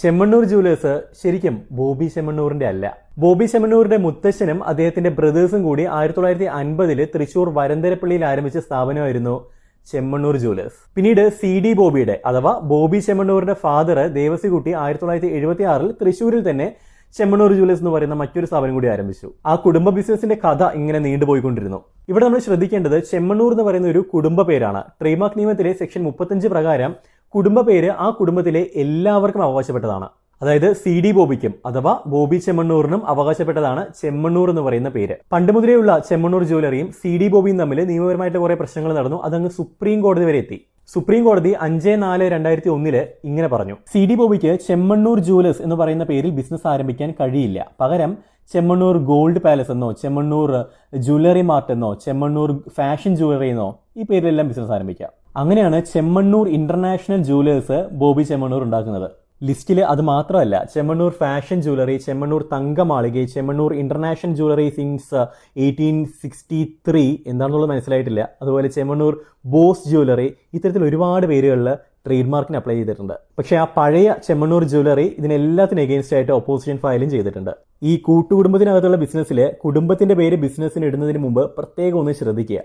Chemmanur jewellers ശരിക്കും ബോബി ചെമ്മണ്ണൂറിന്റെ അല്ല. ബോബി ചെമ്മണ്ണൂറിന്റെ മുത്തശ്ശനും അദ്ദേഹത്തിന്റെ ബ്രദേഴ്സും കൂടി ആയിരത്തി തൊള്ളായിരത്തി അൻപതിൽ തൃശൂർ വരന്തരപ്പള്ളിയിൽ ആരംഭിച്ച സ്ഥാപനമായിരുന്നു ചെമ്മണ്ണൂർ ജൂലേഴ്സ് പിന്നീട് സി ഡി ബോബിയുടെ അഥവാ ബോബി ചെമ്മണ്ണൂറിന്റെ ഫാദർ ദേവസികുട്ടി ആയിരത്തി തൊള്ളായിരത്തി എഴുപത്തി ആറിൽ തൃശ്ശൂരിൽ തന്നെ ചെമ്മണ്ണൂർ ജൂലേഴ്സ് എന്ന് പറയുന്ന മറ്റൊരു സ്ഥാപനം കൂടി ആരംഭിച്ചു. ആ കുടുംബ ബിസിനസിന്റെ കഥ ഇങ്ങനെ നീണ്ടുപോയിക്കൊണ്ടിരുന്നു. ഇവിടെ നമ്മൾ ശ്രദ്ധിക്കേണ്ടത് ചെമ്മണ്ണൂർ എന്ന് പറയുന്ന ഒരു കുടുംബ പേരാണ്. ട്രേഡ്മാർക്ക് നിയമത്തിലെ സെക്ഷൻ മുപ്പത്തഞ്ച് പ്രകാരം കുടുംബ പേര് ആ കുടുംബത്തിലെ എല്ലാവർക്കും അവകാശപ്പെട്ടതാണ്. അതായത് സി ഡി ബോബിക്കും അഥവാ ബോബി ചെമ്മണ്ണൂറിനും അവകാശപ്പെട്ടതാണ് ചെമ്മണ്ണൂർ എന്ന് പറയുന്ന പേര്. പണ്ട് മുതലേയുള്ള ചെമ്മണ്ണൂർ ജ്വല്ലറിയും സി ഡി ബോബിയും തമ്മിൽ നിയമപരമായിട്ട് കുറെ പ്രശ്നങ്ങൾ നടന്നു. അതങ്ങ് സുപ്രീം കോടതി വരെ എത്തി. സുപ്രീം കോടതി അഞ്ച് നാല് രണ്ടായിരത്തി ഒന്നിൽ ഇങ്ങനെ പറഞ്ഞു. സി ഡി ബോബിക്ക് ചെമ്മണ്ണൂർ ജ്വല്ലേഴ്സ് എന്ന് പറയുന്ന പേരിൽ ബിസിനസ് ആരംഭിക്കാൻ കഴിയില്ല. പകരം ചെമ്മണ്ണൂർ ഗോൾഡ് പാലസ് എന്നോ ചെമ്മണ്ണൂർ ജ്വല്ലറി മാർട്ട് എന്നോ ചെമ്മണ്ണൂർ ഫാഷൻ ജ്വല്ലറി എന്നോ ഈ പേരിലെല്ലാം ബിസിനസ് ആരംഭിക്കാം. അങ്ങനെയാണ് ചെമ്മണ്ണൂർ ഇന്റർനാഷണൽ ജുവലേഴ്സ് ബോബി ചെമ്മണ്ണൂർ ഉണ്ടാക്കുന്നത്. ലിസ്റ്റിൽ അത് മാത്രമല്ല Chemmanur fashion jewellery Chemmanur Thankamalika Chemmanur international jewellery since eighteen sixty three എന്താണെന്നുള്ളത് മനസ്സിലായിട്ടില്ല. അതുപോലെ ചെമ്മണ്ണൂർ ബോസ് ജ്വല്ലറി ഇത്തരത്തിൽ ഒരുപാട് പേരുകളിൽ ട്രേഡ് മാർക്കിന് അപ്ലൈ ചെയ്തിട്ടുണ്ട്. പക്ഷേ ആ പഴയ ചെമ്മണ്ണൂർ ജ്വല്ലറി ഇതിനെല്ലാത്തിനും എഗെയിൻസ്റ്റ് ആയിട്ട് ഒപ്പോസിഷൻ ഫയലും ചെയ്തിട്ടുണ്ട്. ഈ കൂട്ടുകുടുംബത്തിനകത്തുള്ള ബിസിനസ്സിൽ കുടുംബത്തിന്റെ പേര് ബിസിനസ്സിന് ഇടുന്നതിന് മുമ്പ് പ്രത്യേകം ഒന്ന് ശ്രദ്ധിക്കുക.